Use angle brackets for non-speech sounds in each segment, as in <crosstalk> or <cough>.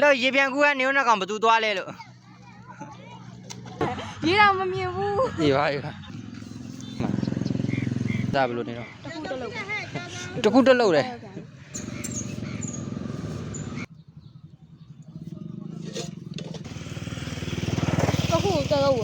လို့ရေပြန်ကူကနေဦးနှကောင်ဘသူသွားလဲလို့ရေးတော့မမြင်ဘူးဒီပါဒီပါဒါဘယ်လိုနေတော့တခုတလုံးတခုတက်လို့တယ်တခုတလုံးဝ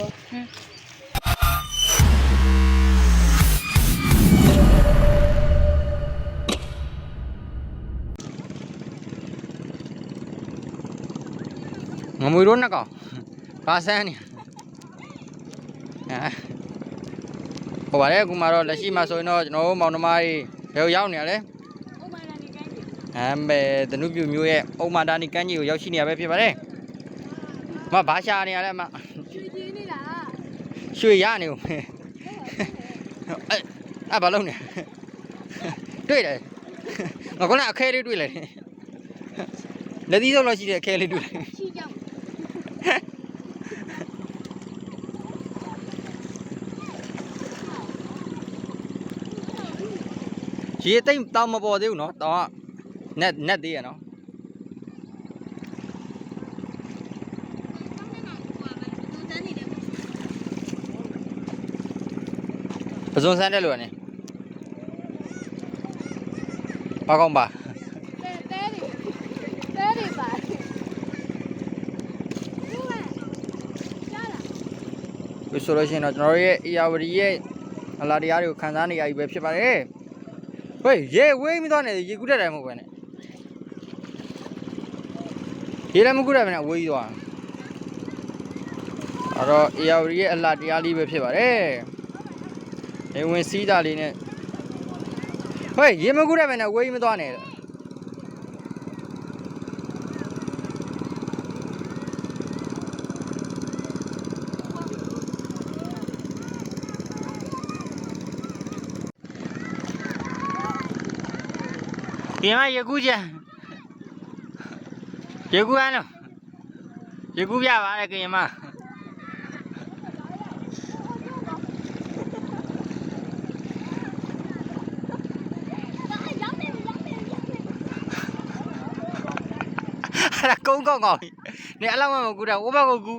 ငမွေတို့နှကောင်ဘာဆန်းနေဟမ်ဟိုပါလေအခုမှတော့လက်ရှိမှာဆိုရင်တော့ကျွန်တော်တို့မောင်နှမတွေဘယ်ကိုရောက်နေရလဲဥမာလာနေကိုင်းကြီးဟမ်ပဲဒနုပြူမျိုးရဲ့အုံမာတာနီကန်းကြီးကိုရောက်ရှိနေရပဲဖြစ်ပါတယ်မဘာရှာနေရလဲမရွှေကြီးနေလားရွှေရနေဦးမယ်အဲ့အဲ့ဘာလုပ်နေတွေ့တယ်ငါကလည်းအခဲလေးတွေ့လိုက်တယ်လက်သီးစုပ်လောက်ရှိတဲ့အခဲလေးတွေ့လိုက်ချီကြောင် ရေသိမ့်တောင်မပေါ်သေးဘူးနော်တောင်ကနက်နက်သေးရနော်ပဇွန်ဆန်းတဲ့လူကနေဘာကောင်းပါ တဲတဲတွေတဲတွေပါဟုတ်လားကြားလား ဒီဆိုလို့ရှိရင်တော့ကျွန်တော်တို့ရဲ့အရာဝတီရဲ့အလားတရားတွေကိုခန်းစားနေရပြီပဲဖြစ်ပါတယ်ဟေးရေဝေးမသွားနဲ့ရေကူးတတ်တယ်မဟုတ်ပဲနဲ့ရေလည်းမကူးတတ်ပဲနဲ့ဝေးကြီးသွားအဲ့တော့အရာဝတီရဲ့အလားတရားလေးပဲဖြစ်ပါတယ်နေဝင်စီးတာလေးနဲ့ဟေးရေမကူးတတ်ပဲနဲ့ဝေးကြီးမသွားနဲ့ တဲ့ပြင်မရေကူးချင်ရေကူးရအောင်ရေကူးပြပါလေကင်မရောက်တယ်ရောက်တယ်ရောက်တယ်အဲ့ဒါကုန်းကောက်ကောက်နေအလောက်မှမကူတာဟိုဘက်ကိုကူ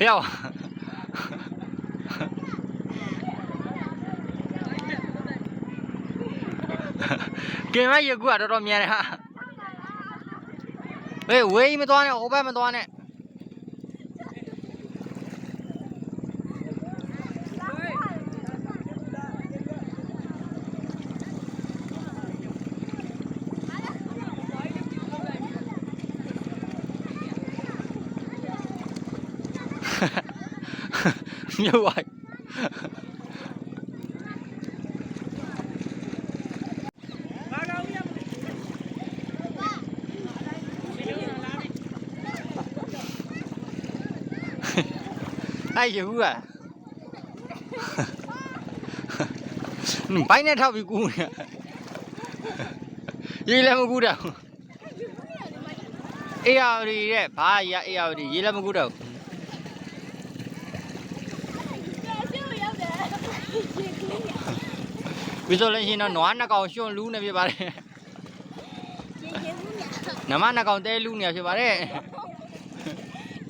ဖျောက်ကင်မရေကူကတော်တော်မြန်တယ်ဟာဟေးဝေးမသွားနဲ့ဟိုဘက်မသွားနဲ့ <laughs> như vậy. <laughs> Ai dữ à bay này thao bị cu nè gì là mà cu đâu ê ao đi đấy ba ê ao đi. Gì là mà cu đâu ပြီးဆိုလို့ရှိရင်တော့နွားနှစ်ကောင်ရှွန့်လူးနေဖြစ်ပါတယ်ရေရေကူးနေနမနှစ်ကောင်တဲလူးနေဖြစ်ပါတယ်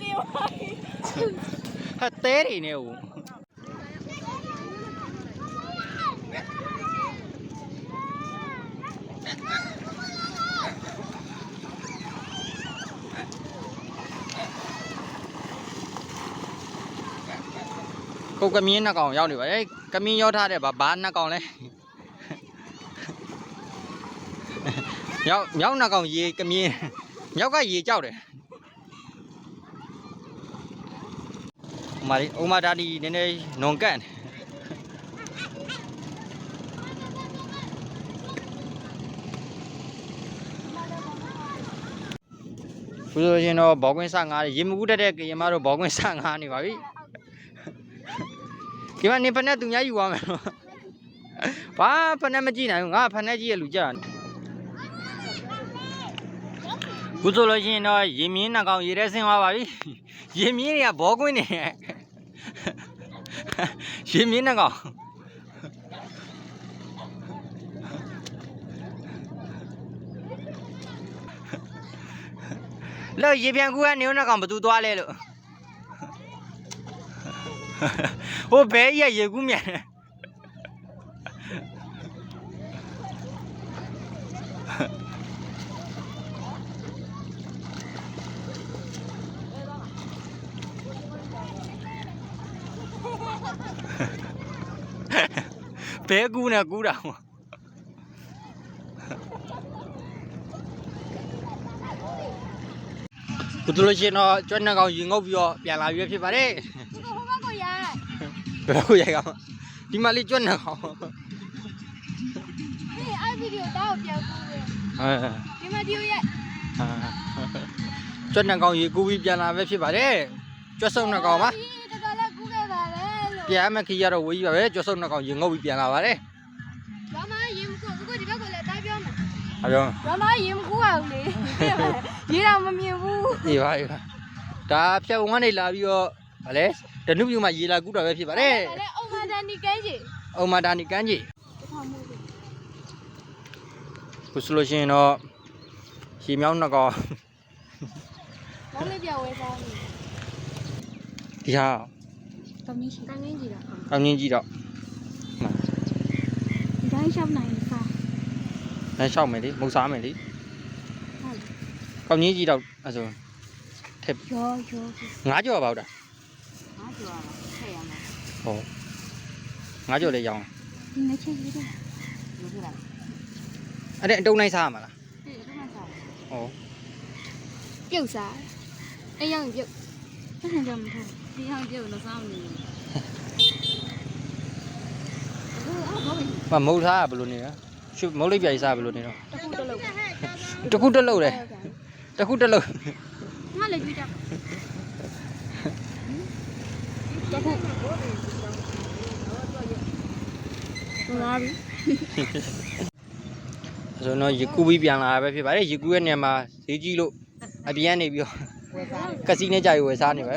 တေဝါဟာတဲတွေနေဦးကိုကမင်းနှစ်ကောင်ရောက်နေပါလေကမင်းရောက်ထားတဲ့ဘာဘာနှစ်ကောင်လဲ မြောက်မြောက်နှစ်ကောင်ရေကမင်းမြောက်ကရေကြောက်တယ်ဥမာလေးဥမာဒါဒီနည်းနည်းနွန်ကန့်တယ်ဘုရားရှင်တော့ဘောကွင်းစငါးရေမကူးတတ်တဲ့ကရင်မတို့ဘောကွင်းစငါးနေပါပြီဒီမှာနေဖက်နဲ့သူများယူသွားမယ်နော်ဘာဖက်နဲ့မကြည့်နိုင်ဘူးငါဖက်နဲ့ကြည့်ရလူကြတာ ဘုဆိုလို့ရှိရင်တော့ရေမြင်းနှကောင်ရေထဲဆင်းသွားပါပြီရေမြင်းတွေကဘောကွင်းနေရေမြင့်နှကောင်လောရေပြန်ကူကနေဦးနှကောင်ဘသူသွားလဲလို့ဟိုဘဲကြီးကရေကူးမြန်တယ် ဘဲကူးနဲ့ကူးတာပေါ့ကိုတို့လို့ရှင်တော့ကျွတ်နှက်ကောင်ရင်ငုပ်ပြီးတော့ပြန်လာပြီးဖြစ်ပါတယ်ဘယ်ကိုရိုက်ဘယ်ကိုရိုက်ကောင်ဒီမှာလေးကျွတ်နှက်ကောင်ဟေးအဲ့ဗီဒီယိုတော့ပြန်ကူးတယ်ဟဲ့ဒီမှာဒီကိုရိုက်ကျွတ်နှက်ကောင်ရေကူးပြီးပြန်လာပဲဖြစ်ပါတယ်ကျွတ်ဆုံနှက်ကောင်ပါ ပြန်မဲ့ခီးရတော့ဝေးကြီးပါပဲကျော်စုံနှစ်ကောင်ရင်ငုတ်ပြီးပြန်လာပါတယ်ဘာမှရင်ကိုကိုဒီဘက်ကလည်းတိုင်းပြောမယ်အပြောဘာမှရင်ကိုအောင်လေရေးတော့မမြင်ဘူးဒီပါဒီပါဒါဖြတ်ဝန်းနေလာပြီးတော့ဗာလဲဒနုပြူမှာရေလာကူးတာပဲဖြစ်ပါတယ်ဗာလဲအုံမာဒန်နီကန်းကြီးအုံမာဒန်နီကန်းကြီးခုဆိုလို့ရှိရင်တော့ရေမြောင်းနှစ်ကောင်ဘာလဲပြောင်းဝဲစားနေဒီဟာ တောင်းကြီးရှိတောင်းကြီးတော့တောင်းကြီးတော့ဒိုင်းလျှောက်နိုင်စားဒိုင်းလျှောက်မယ်လေမုတ်စားမယ်လေကောင်းကြီးကြီးတော့အဲဆိုထက်ရောရောငါးကြော်ပါဟုတ်တာငါးကြော်ပါထည့်ရမယ်ဟုတ်ငါးကြော်လေးရောင်းဒီမချက်ကြီးတော့လို့ပြောတာအဲ့ဒါအတုံးလိုက်စားရမှာလားအေးအတုံးလိုက်စားဟုတ်ပြုတ်စားအဲ့ရောင်းပြုတ်ဆက်ဆံကြောင်မထားဘူး ဒီရောင်ပြုတ်လို့စားမနေဘူးအခုအော်ဘာလဲမမုတ်စားကဘယ်လိုနေလဲရှုမုတ်လေးပြိုင်စားဘယ်လိုနေတော့တခုတလုံးတစ်ခုတစ်လုံးတယ်တစ်ခုတစ်လုံးငါလည်းကြည့်တာတခုလာပြီအဲဆိုတော့ရေကူးပြီးပြန်လာတာပဲဖြစ်ပါတယ်ရေကူးရဲ့နေရာမှာဈေးကြီးလို့အပြန်နေပြီးတော့ကစီနဲ့ကြာရွယ်စားနေပဲ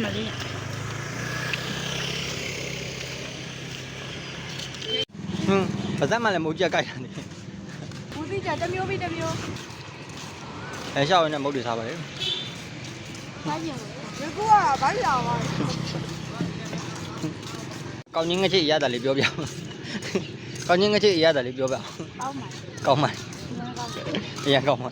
မလေးဟွန်းပါဇက်မှလည်းမုတ်ကြက်ကြိုက်တာနေဘူးတိကြတစ်မျိုးပြီးတစ်မျိုးအဲရှောက်ရင်းနဲ့မုတ်တွေစားပါလေစားကြည့်ရကူကဘာလာပါကောင်းချင်းငချိရတာလေးပြောပြကောင်းချင်းငချိရတာလေးပြောပြကောင်းပါကောင်းပါဒီမှာကောင်းအရင်ကောင်းပါ